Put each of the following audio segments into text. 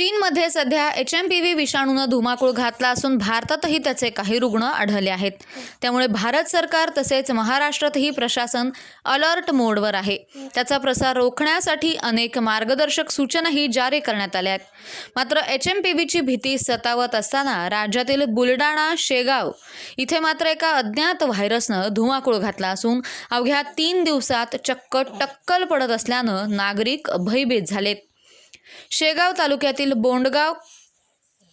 चीनमध्ये सध्या H M P V विषाणूनं धुमाकूळ घातला असून भारतातही त्याचे काही रुग्ण आढळले आहेत. त्यामुळे भारत सरकार तसेच महाराष्ट्रातही प्रशासन अलर्ट मोडवर आहे. त्याचा प्रसार रोखण्यासाठी अनेक मार्गदर्शक सूचनाही जारी करण्यात आल्या आहेत. मात्र एच एम पी व्हीची भीती सतावत असताना राज्यातील बुलडाणा शेगाव इथे मात्र एका अज्ञात व्हायरसनं धुमाकूळ घातला असून अवघ्या तीन दिवसात चक्क टक्कल पडत असल्यानं नागरिक भयभीत झालेत. शेगाव तालुक्यातील बोंडगाव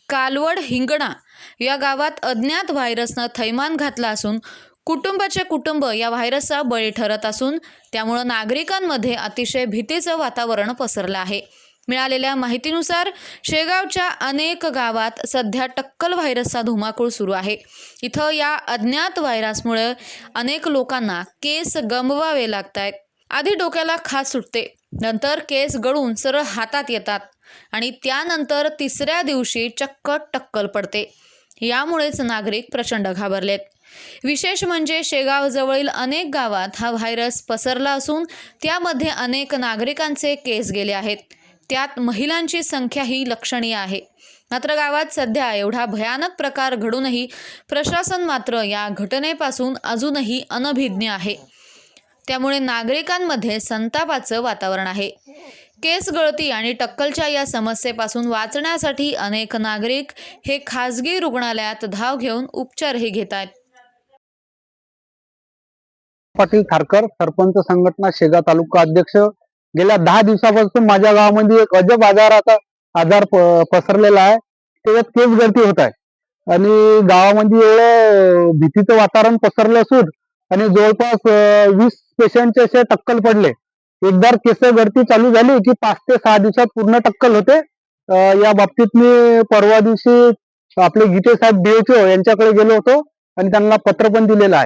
कालवड हिंगणा या गावात अज्ञात व्हायरसनं थैमान घातला असून कुटुंबाचे कुटुंब या व्हायरसचा बळी ठरत असून त्यामुळं नागरिकांमध्ये अतिशय भीतीचं वातावरण पसरलं आहे. मिळालेल्या माहितीनुसार शेगावच्या अनेक गावात सध्या टक्कल व्हायरसचा धुमाकूळ सुरू आहे. इथं या अज्ञात व्हायरसमुळे अनेक लोकांना केस गमवावे लागत आहेत आधी डोक्याला खास सुटते. नंतर केस गळून सरळ हातात येतात आणि त्यानंतर तिसऱ्या दिवशी चक्क टक्कल पडते. यामुळेच नागरिक प्रचंड घाबरलेत. विशेष म्हणजे शेगावजवळील अनेक गावात हा व्हायरस पसरला असून त्यामध्ये अनेक नागरिकांचे केस गेले आहेत. त्यात महिलांची संख्याही लक्षणीय आहे. मात्र गावात सध्या एवढा भयानक प्रकार घडूनही प्रशासन मात्र या घटनेपासून अजूनही अनभिज्ञ आहे. त्यामुळे नागरिकांमध्ये संतापाचं वातावरण आहे. केस गळती आणि टक्कलच्या या समस्येपासून वाचण्यासाठी अनेक नागरिक हे खाजगी रुग्णालयात धाव घेऊन उपचारही घेत आहेत पाटील खारकर सरपंच संघटना शेगा तालुका अध्यक्ष. गेल्या दहा दिवसापासून माझ्या गावामध्ये एक अजब आजाराचा आजार पसरलेला आहे. त्याच्यात केस गळती होत आहे. आणि गावामध्ये एवढं भीतीचं वातावरण पसरलं असून आणि जवळपास वीस पेशंटचे असे टक्कल पडले. एकदा केस गर्दी चालू झाली की पाच ते सहा दिवसात पूर्ण टक्कल होते. या बाबतीत मी परवा दिवशी आपले गीते साहेब डीएचओ यांच्याकडे गेलो होतो आणि त्यांना पत्र पण दिलेलं आहे.